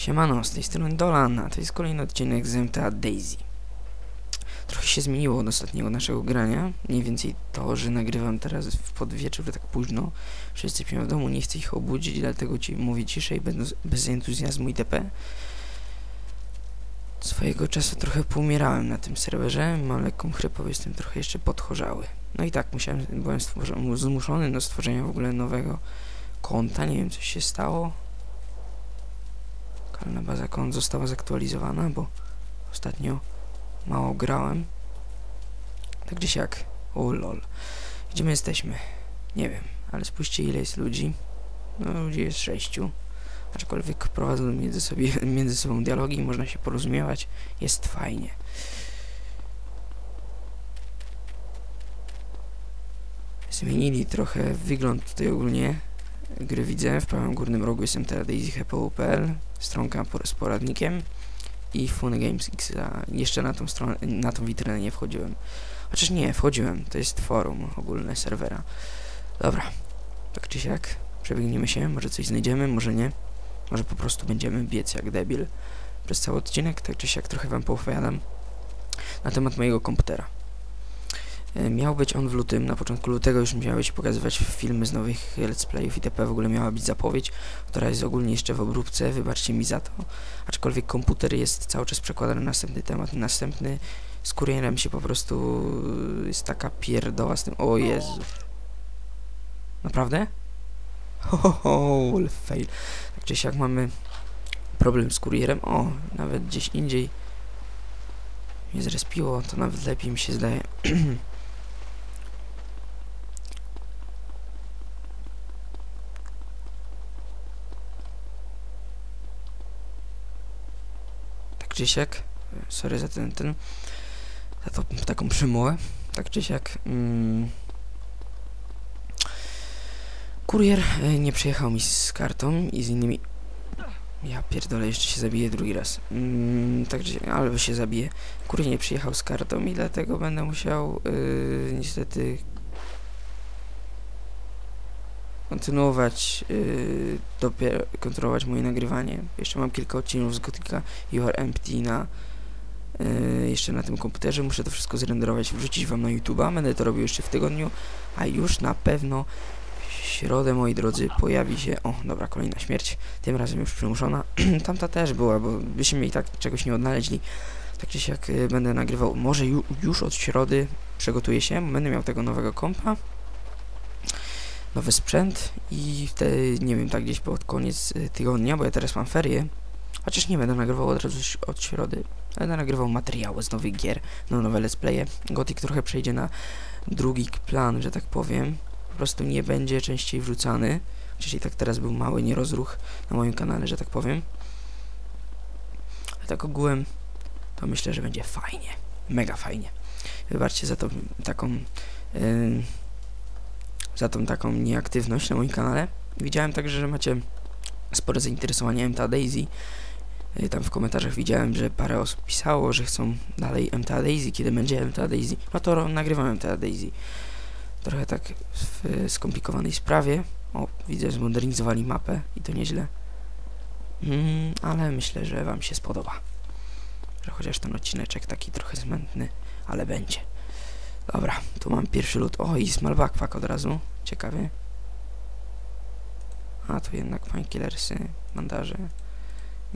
Siemano, z tej strony Dolana, to jest kolejny odcinek z MTA Daisy. Trochę się zmieniło od ostatniego naszego grania, mniej więcej to, że nagrywam teraz w podwieczór tak późno. Wszyscy śpią w domu, nie chcę ich obudzić, dlatego ci mówię ciszej, bez, bez entuzjazmu itp. Swojego czasu trochę poumierałem na tym serwerze, mam lekką chrypę, jestem trochę jeszcze podchorzały. No i tak, musiałem, byłem zmuszony do stworzenia w ogóle nowego konta, nie wiem co się stało. Lokalna baza kont została zaktualizowana, bo ostatnio mało grałem. Tak gdzieś jak. O lol. Gdzie my jesteśmy? Nie wiem, ale spójrzcie ile jest ludzi. No ludzi jest sześciu. Aczkolwiek prowadzą między, sobie, między sobą dialogi, można się porozumiewać. Jest fajnie. Zmienili trochę wygląd tutaj ogólnie gry widzę. W prawym górnym rogu jestem teraz stronka z poradnikiem i Fun Games X. Jeszcze na tą stronę, na tą witrynę nie wchodziłem. Chociaż nie, wchodziłem. To jest forum ogólne serwera. Dobra, tak czy siak, przebiegniemy się, może coś znajdziemy, może nie. Może po prostu będziemy biec jak debil przez cały odcinek, tak czy siak trochę wam poopowiadam na temat mojego komputera. E, Miał być on w lutym, na początku lutego już miały się pokazywać filmy z nowych let's playów itp. W ogóle miała być zapowiedź, która jest ogólnie jeszcze w obróbce, wybaczcie mi za to. Aczkolwiek komputer jest cały czas przekładany na następny temat, następny z kurierem się po prostu jest taka pierdoła z tym, o Jezu. Naprawdę? Ho, ho, ho, fail. Tak czy siak mamy problem z kurierem, o, nawet gdzieś indziej mnie zrespiło, to nawet lepiej mi się zdaje. czy siak, sorry za ten, ten, za tą taką przymułę, tak czy siak, mm, kurier e, nie przyjechał mi z kartą i z innymi, ja pierdolę, jeszcze się zabiję drugi raz, mm, także, albo się zabiję, kurier nie przyjechał z kartą i dlatego będę musiał, yy, niestety, kontynuować, yy, dopiero kontrolować moje nagrywanie. Jeszcze mam kilka odcinków z Gotika You Are Empty na yy, jeszcze na tym komputerze. Muszę to wszystko zrenderować, wrzucić wam na YouTube'a. Będę to robił jeszcze w tygodniu, a już na pewno w środę, moi drodzy, pojawi się... O, dobra, kolejna śmierć. Tym razem już przymuszona. Tamta też była, bo byśmy i tak czegoś nie odnaleźli. Tak czy siak yy, będę nagrywał, może ju, już od środy przygotuję się, będę miał tego nowego kompa nowy sprzęt i wtedy, nie wiem, tak gdzieś pod koniec y, tygodnia, bo ja teraz mam ferie, chociaż nie będę nagrywał od razu od środy, będę nagrywał materiały z nowych gier, no nowe let's playe. Gothic trochę przejdzie na drugi plan, że tak powiem, po prostu nie będzie częściej wrzucany, chociaż i tak teraz był mały nierozruch na moim kanale, że tak powiem. Ale tak ogółem, to myślę, że będzie fajnie, mega fajnie. Wybaczcie za tą taką... Yy, za tą taką nieaktywność na moim kanale. Widziałem także, że macie spore zainteresowanie MTA Daisy. Y, Tam w komentarzach widziałem, że parę osób pisało, że chcą dalej MTA Daisy, kiedy będzie MTA Daisy. No to nagrywam MTA Daisy. Trochę tak w skomplikowanej sprawie. O, widzę, że modernizowali mapę i to nieźle. Mm, ale myślę, że wam się spodoba. Że chociaż ten odcineczek taki trochę zmętny, ale będzie. Dobra, tu mam pierwszy lód. O, i small backpack od razu. Ciekawie. A, tu jednak painkillersy, bandaże.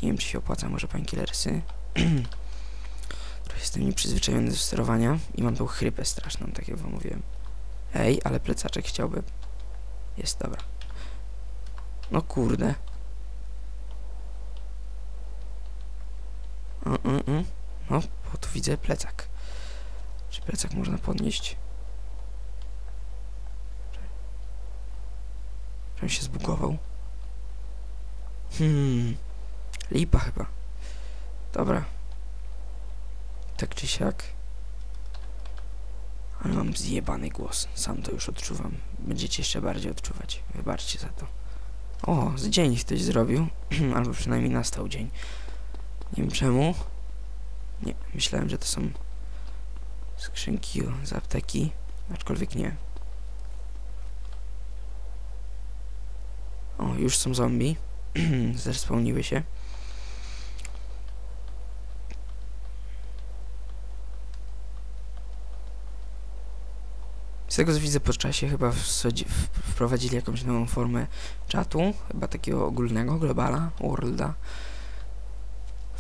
Nie wiem, czy się opłaca może painkillersy. Trochę jestem nieprzyzwyczajony do sterowania i mam tą chrypę straszną, tak jak wam mówiłem. Ej, ale plecaczek chciałbym. Jest, dobra. No kurde. Mm, mm, mm. No, bo tu widzę plecak. Plecak można podnieść? On się zbugował? Hmm. Lipa chyba. Dobra. Tak czy siak. Ale mam zjebany głos. Sam to już odczuwam. Będziecie jeszcze bardziej odczuwać. Wybaczcie za to. O, z dzień ktoś zrobił. Albo przynajmniej nastał dzień. Nie wiem czemu. Nie, myślałem, że to są skrzynki z apteki, aczkolwiek nie. O, już są zombie. Zrespełniły się. Z tego co widzę po czasie chyba wprowadzili jakąś nową formę czatu, chyba takiego ogólnego, globala, worlda.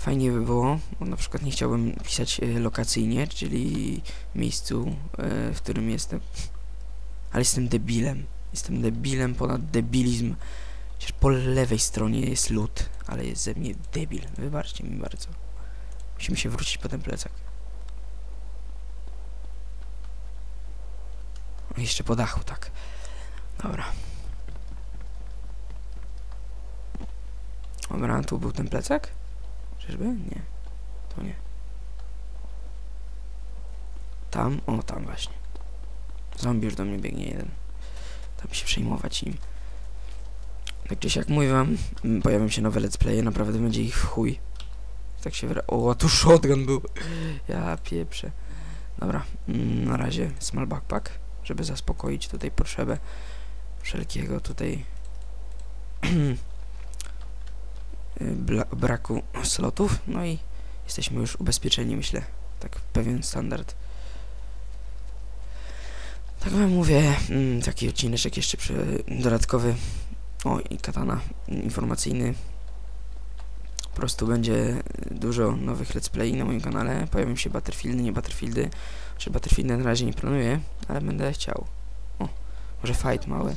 Fajnie by było, bo na przykład nie chciałbym pisać e, lokacyjnie, czyli miejscu, e, w którym jestem. Ale jestem debilem. Jestem debilem ponad debilizm. Przecież po lewej stronie jest lód, ale jest ze mnie debil. Wybaczcie mi bardzo. Musimy się wrócić po ten plecak. Jeszcze po dachu, tak. Dobra. Dobra, tu był ten plecak? Czyżby? Nie. To nie. Tam? O, tam właśnie. Zombie już do mnie biegnie jeden. Tam się przejmować nim. Tak gdzieś jak mówię wam, mm, pojawią się nowe let's playe, naprawdę będzie ich w chuj. Tak się wyra... O, tu shotgun był. Ja pieprzę. Dobra, mm, na razie small backpack, żeby zaspokoić tutaj potrzebę wszelkiego tutaj braku slotów. No i jesteśmy już ubezpieczeni, myślę. Tak, pewien standard. Tak wam mówię, mm, taki odcineczek jeszcze przy, dodatkowy. O, i katana informacyjny. Po prostu będzie dużo nowych let's play na moim kanale. Pojawią się Battlefieldy, nie Battlefieldy. Czy Battlefieldy na razie nie planuję, ale będę chciał. O, może fight mały.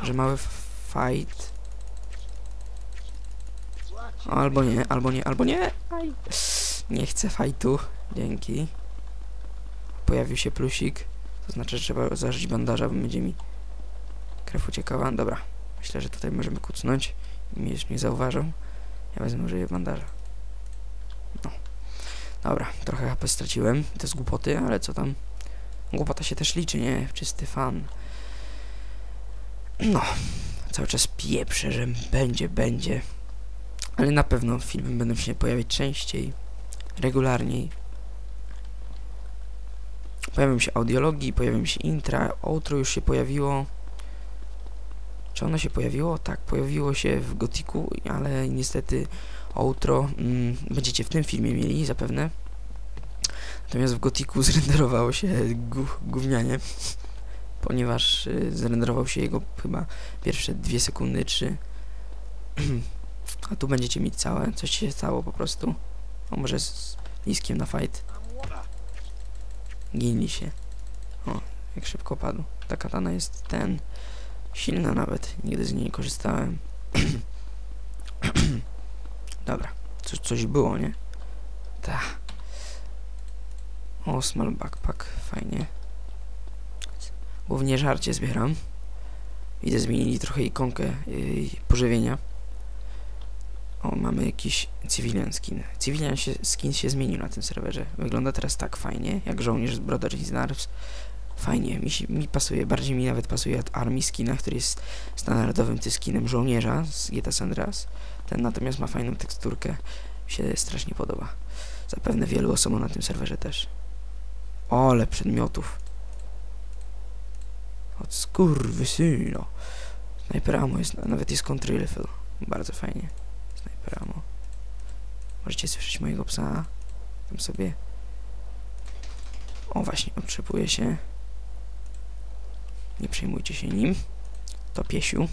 Może mały fight. Albo nie, albo nie, albo nie. Aj. Nie chcę fightu. Dzięki. Pojawił się plusik. To znaczy, że trzeba zażyć bandaża, bo będzie mi krew uciekała. Dobra. Myślę, że tutaj możemy kucnąć. I już nie zauważą. Ja wezmę użyję bandaża. No. Dobra, trochę HP straciłem. To jest głupoty, ale co tam? Głupota się też liczy, nie? Czysty fan. No. Cały czas pieprzę, że będzie, będzie. Ale na pewno filmy będą się pojawiać częściej, regularniej. Pojawią się audiologii, pojawią się intra, outro już się pojawiło. Czy ono się pojawiło? Tak, pojawiło się w Gotiku, ale niestety outro mm, będziecie w tym filmie mieli zapewne. Natomiast w Gotiku zrenderowało się gównianie, ponieważ y, zrenderował się jego chyba pierwsze dwie sekundy, trzy. A tu będziecie mieć całe, coś się stało po prostu. O, może z liskiem na fight. Ginli się. O, jak szybko padł. Ta katana jest ten... Silna nawet. Nigdy z niej nie korzystałem. Dobra. Coś, coś było, nie? Ta. O, small backpack. Fajnie. Głównie żarcie zbieram. Widzę, zmienili trochę ikonkę yy, pożywienia. O, mamy jakiś civilian skin. Civilian się, skin się zmienił na tym serwerze. Wygląda teraz tak fajnie, jak żołnierz z Brother i Snarps. Fajnie, mi, się, mi pasuje, bardziej mi nawet pasuje od Army skina, który jest standardowym ty skinem żołnierza z GTA San Andreas. Ten natomiast ma fajną teksturkę, mi się strasznie podoba. Zapewne wielu osobom na tym serwerze też. O, ale przedmiotów. Od skurwysyno. Sniper ammo jest, nawet jest country rifle. Bardzo fajnie. Ammo. Możecie słyszeć mojego psa. Tam sobie... O, właśnie, otrzepuje się. Nie przejmujcie się nim. To piesiu.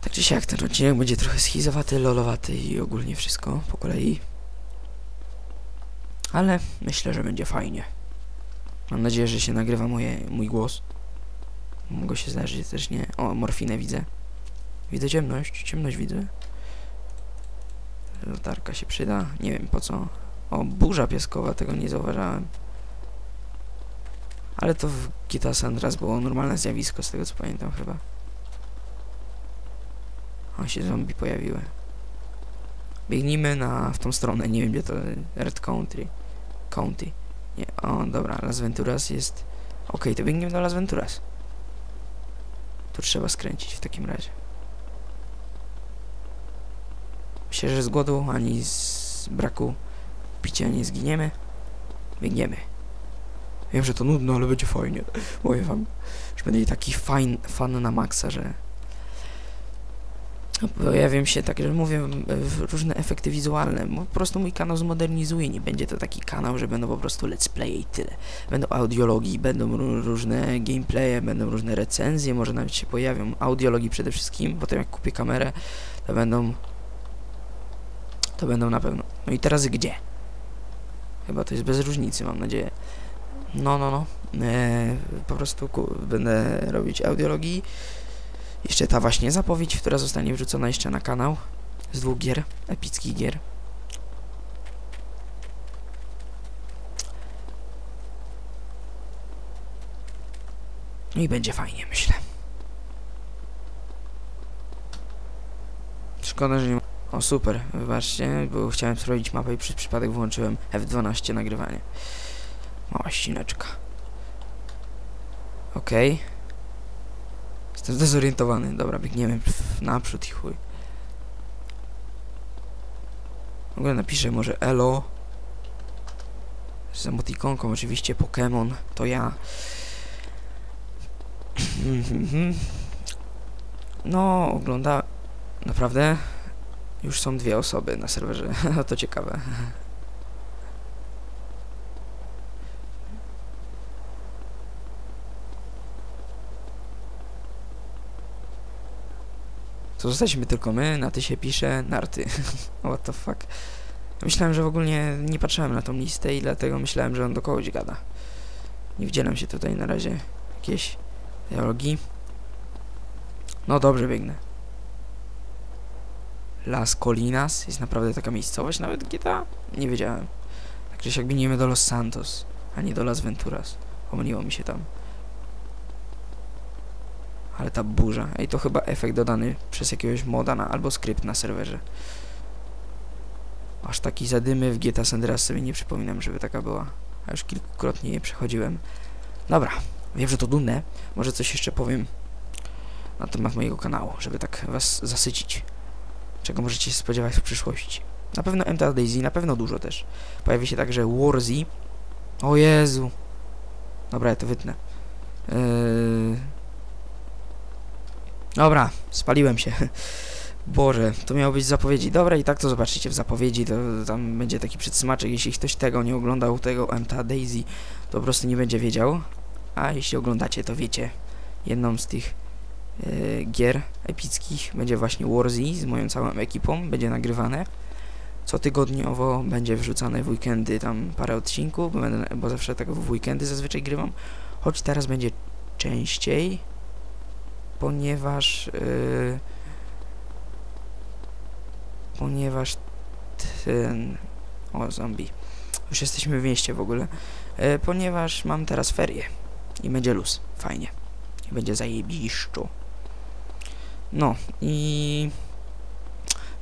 Tak czy siak, ten odcinek będzie trochę schizowaty, lolowaty i ogólnie wszystko po kolei. Ale myślę, że będzie fajnie. Mam nadzieję, że się nagrywa moje, mój głos. Mogło się zdarzyć też nie. O, morfinę widzę. Widzę ciemność, ciemność widzę. Latarka się przyda, nie wiem po co. O, burza piaskowa, tego nie zauważałem. Ale to w GTA San Andreas było normalne zjawisko, z tego co pamiętam chyba. O, się zombie pojawiły. Biegnijmy na, w tą stronę, nie wiem gdzie to, Red Country. County. Nie, o, dobra, Las Venturas jest... Okej, to biegniemy do Las Venturas. Tu trzeba skręcić w takim razie. Myślę, że z głodu ani z braku picia nie zginiemy. Biegniemy. Wiem, że to nudno, ale będzie fajnie. Mówię wam, że będzie taki fajn, fan na maksa, że... pojawią się, tak że mówię, różne efekty wizualne. Po prostu mój kanał zmodernizuje. Nie będzie to taki kanał, że będą po prostu let's play i tyle. Będą audiologii, będą ró- różne gameplaye, będą różne recenzje, może nawet się pojawią audiologii przede wszystkim. Potem jak kupię kamerę, to będą... To będą na pewno. No i teraz gdzie? Chyba to jest bez różnicy, mam nadzieję. No, no, no. Eee, po prostu będę robić audiologii. Jeszcze ta właśnie zapowiedź, która zostanie wrzucona jeszcze na kanał. Z dwóch gier, epickich gier. No i będzie fajnie, myślę. Szkoda, że nie ma... O, super, wybaczcie, bo chciałem sprawdzić mapę i przez przypadek włączyłem F12 nagrywanie. Mała ścineczka. Okej. Jestem zdezorientowany. Dobra, biegniemy naprzód i chuj. W ogóle napiszę może elo. Z emotikonką oczywiście Pokémon. To ja. No, ogląda... Naprawdę? Już są dwie osoby na serwerze. to ciekawe. To zostaliśmy tylko my, na ty się pisze, narty. What the fuck. Myślałem, że w ogóle nie, nie patrzyłem na tą listę i dlatego myślałem, że on do kogoś gada. Nie wdzielam się tutaj na razie jakiejś teologii. No dobrze, biegnę. Las Colinas jest naprawdę taka miejscowość, nawet GTA? Nie wiedziałem. Tak czy siak biegniemy do Los Santos, a nie do Las Venturas. Pomyliło mi się tam. Ale ta burza. Ej, to chyba efekt dodany przez jakiegoś moda na, albo skrypt na serwerze. Aż taki zadymy w GTA San Andreas sobie nie przypominam, żeby taka była. A już kilkukrotnie je przechodziłem. Dobra, wiem, że to dumne. Może coś jeszcze powiem na temat mojego kanału, żeby tak was zasycić. Czego możecie się spodziewać w przyszłości. Na pewno MTA Daisy, na pewno dużo też. Pojawi się także Warzy. O Jezu. Dobra, ja to wytnę. Yy... Dobra, spaliłem się. Boże, to miało być w zapowiedzi. Dobra, i tak to zobaczycie w zapowiedzi, to tam będzie taki przedsmaczek. Jeśli ktoś tego nie oglądał, tego MTA Daisy, to po prostu nie będzie wiedział. A jeśli oglądacie, to wiecie. Jedną z tych gier epickich będzie właśnie Warzy z moją całą ekipą. Będzie nagrywane. Cotygodniowo będzie wrzucane w weekendy tam parę odcinków, bo, będę, bo zawsze tak w weekendy zazwyczaj grywam. Choć teraz będzie częściej, ponieważ yy, ponieważ ten o zombie już jesteśmy w mieście w ogóle yy, ponieważ mam teraz ferie i będzie luz, fajnie i będzie zajebiszczo no i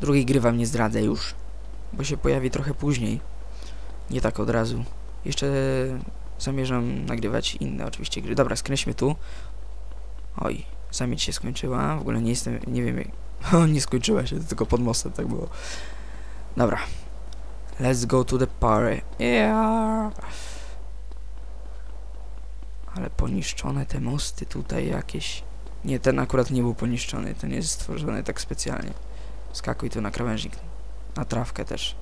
drugiej gry wam nie zdradzę już bo się pojawi trochę później nie tak od razu jeszcze zamierzam nagrywać inne oczywiście gry dobra, skręćmy tu oj Zamieć się skończyła, w ogóle nie jestem, nie wiem jak... O, nie skończyła się, tylko pod mostem tak było. Dobra. Let's go to the party. Yeah. Ale poniszczone te mosty tutaj jakieś. Nie, ten akurat nie był poniszczony, ten jest stworzony tak specjalnie. Skakuj tu na krawężnik. Na trawkę też.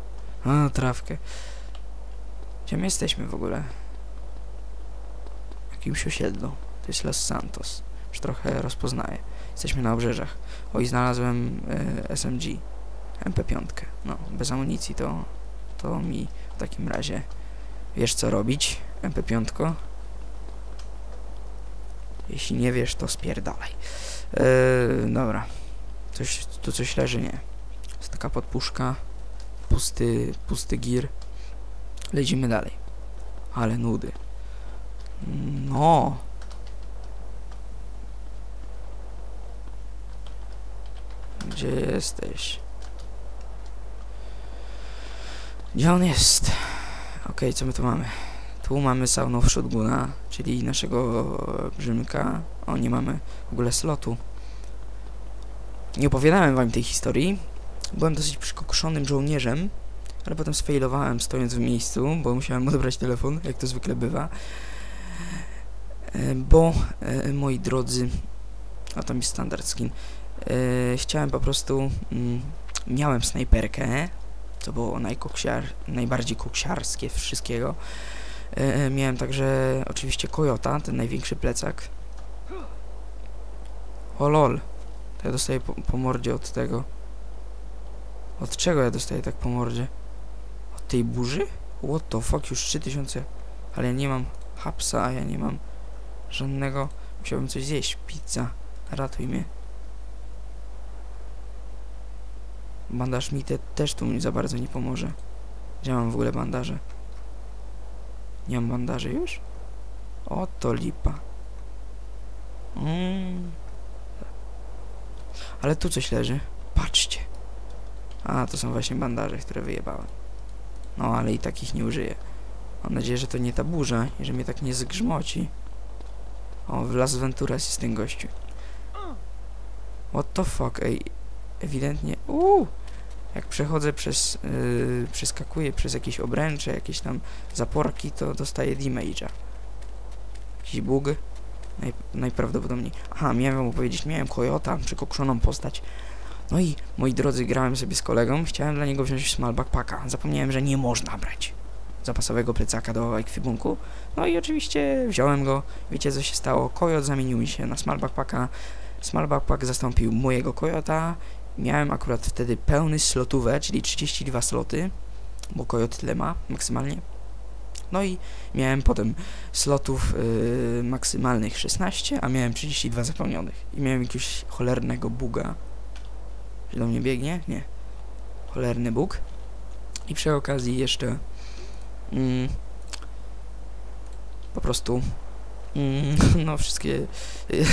A, trawkę. Gdzie my jesteśmy w ogóle? W jakimś osiedlu. To jest Los Santos. Już trochę rozpoznaję. Jesteśmy na obrzeżach. O i znalazłem y, SMG. MP5. No, bez amunicji to, to mi w takim razie wiesz co robić. MP5. Jeśli nie wiesz, to spierdalaj. Yy, dobra. Coś, tu coś leży, nie. Jest taka podpuszka. Pusty, pusty gir. Lecimy dalej. Ale nudy. No. Gdzie jesteś? Gdzie on jest? Okej, co my tu mamy? Tu mamy Sound Shotguna, czyli naszego brzymka. O, nie mamy w ogóle slotu. Nie opowiadałem wam tej historii. Byłem dosyć przykokoszonym żołnierzem, ale potem sfailowałem stojąc w miejscu, bo musiałem odebrać telefon, jak to zwykle bywa. E, Bo, e, moi drodzy, a tam jest standard skin, chciałem po prostu... Mm, miałem snajperkę, co było najkoksiar, najbardziej koksiarskie wszystkiego. Yy, miałem także oczywiście Kojota, ten największy plecak. O lol. To ja dostaję po, po mordzie od tego. Od czego ja dostaję tak po mordzie? Od tej burzy? What the fuck, już 3000. Ale ja nie mam hapsa, a ja nie mam żadnego... Musiałbym coś zjeść. Pizza. Ratuj mnie. Bandaż mi te, też tu mi za bardzo nie pomoże. Gdzie mam w ogóle bandaże? Nie mam bandaży już? O, to lipa. Mm. Ale tu coś leży. Patrzcie. A, to są właśnie bandaże, które wyjebałem. No, ale i takich nie użyję. Mam nadzieję, że to nie ta burza i że mnie tak nie zgrzmoci. O, w Las Venturas jest ten gościu. What the fuck, ej. Ewidentnie... Uuu! Jak przechodzę przez... Yy, przeskakuję przez jakieś obręcze, jakieś tam zaporki, to dostaję damage'a. Jakiś bug? Naj, najprawdopodobniej. Aha, miałem wam powiedzieć, miałem Kojota, przykokszoną postać. No i, moi drodzy, grałem sobie z kolegą, chciałem dla niego wziąć small backpacka. Zapomniałem, że nie można brać zapasowego plecaka do ekwipunku. No i oczywiście wziąłem go. Wiecie co się stało? Kojot zamienił mi się na small backpacka. Small backpack zastąpił mojego Kojota. Miałem akurat wtedy pełny slotówę, czyli 32 sloty, bo Kojot tyle ma maksymalnie. No i miałem potem slotów yy, maksymalnych 16, a miałem 32 zapełnionych. I miałem jakiegoś cholernego buga. Czy do mnie biegnie? Nie. Cholerny bug. I przy okazji jeszcze mm, po prostu no wszystkie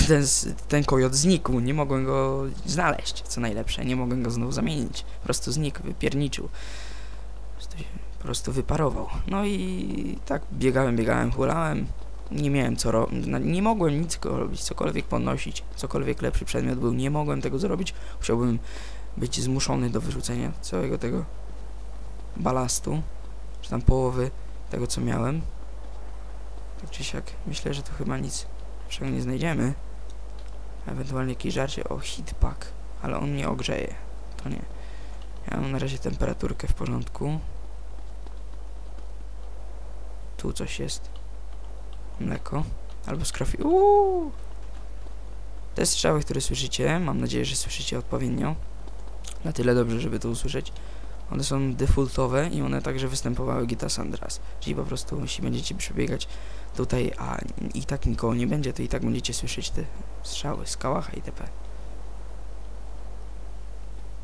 ten, ten kojot znikł, nie mogłem go znaleźć, co najlepsze, nie mogłem go znowu zamienić, po prostu znikł, wypierniczył. Po prostu wyparował, no i tak biegałem, biegałem, hulałem. Nie miałem co robić, nie mogłem nic robić, cokolwiek podnosić, cokolwiek lepszy przedmiot był, nie mogłem tego zrobić, musiałbym być zmuszony do wyrzucenia całego tego balastu, czy tam połowy tego, co miałem. Tak czy siak, myślę, że to chyba nic czego nie znajdziemy. Ewentualnie jakieś żarcie. O, hitpack. Ale on mnie ogrzeje. To nie. Ja mam na razie temperaturkę w porządku. Tu coś jest. Mleko. Albo skrofi. Uuu! Te strzały, które słyszycie, mam nadzieję, że słyszycie odpowiednio. Na tyle dobrze, żeby to usłyszeć. One są defaultowe i one także występowały Gita Sandras. Czyli po prostu jeśli będziecie przebiegać tutaj, a i tak nikogo nie będzie, to i tak będziecie słyszeć te strzały z itp.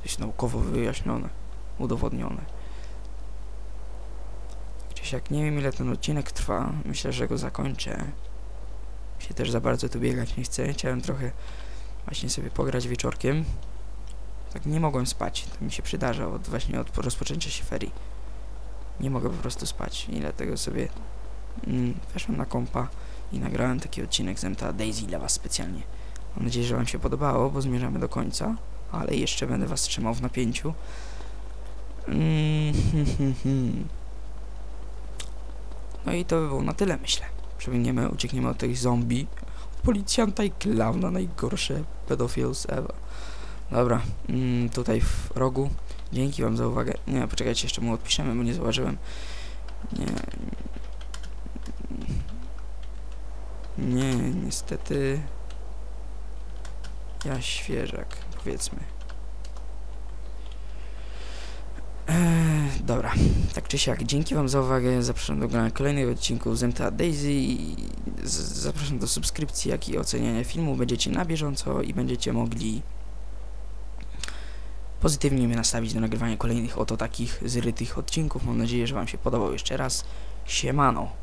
To jest naukowo wyjaśnione, udowodnione. Gdzieś jak nie wiem ile ten odcinek trwa, myślę, że go zakończę. Się też za bardzo tu biegać nie chcę. Chciałem trochę właśnie sobie pograć wieczorkiem. Tak nie mogłem spać, to mi się przydarza od właśnie od rozpoczęcia się ferii. Nie mogę po prostu spać i dlatego sobie mm, weszłem na kompa i nagrałem taki odcinek z MTA Daisy dla was specjalnie. Mam nadzieję, że wam się podobało, bo zmierzamy do końca, ale jeszcze będę was trzymał w napięciu. Mm, no i to by było na tyle, myślę. Przebiegniemy, uciekniemy od tych zombie, policjanta i klauna, najgorsze pedofils ever. Dobra, mm, tutaj w rogu. Dzięki wam za uwagę. Nie, poczekajcie, jeszcze mu odpiszemy, bo nie zauważyłem. Nie. Nie, niestety... Ja świeżak, powiedzmy. Eee, dobra, tak czy siak, dzięki wam za uwagę, zapraszam do oglądania kolejnego odcinku z MTA Daisy zapraszam do subskrypcji, jak i oceniania filmu, będziecie na bieżąco i będziecie mogli pozytywnie mnie nastawić do nagrywania kolejnych oto takich zrytych odcinków. Mam nadzieję, że Wam się podobał jeszcze raz. Siemano!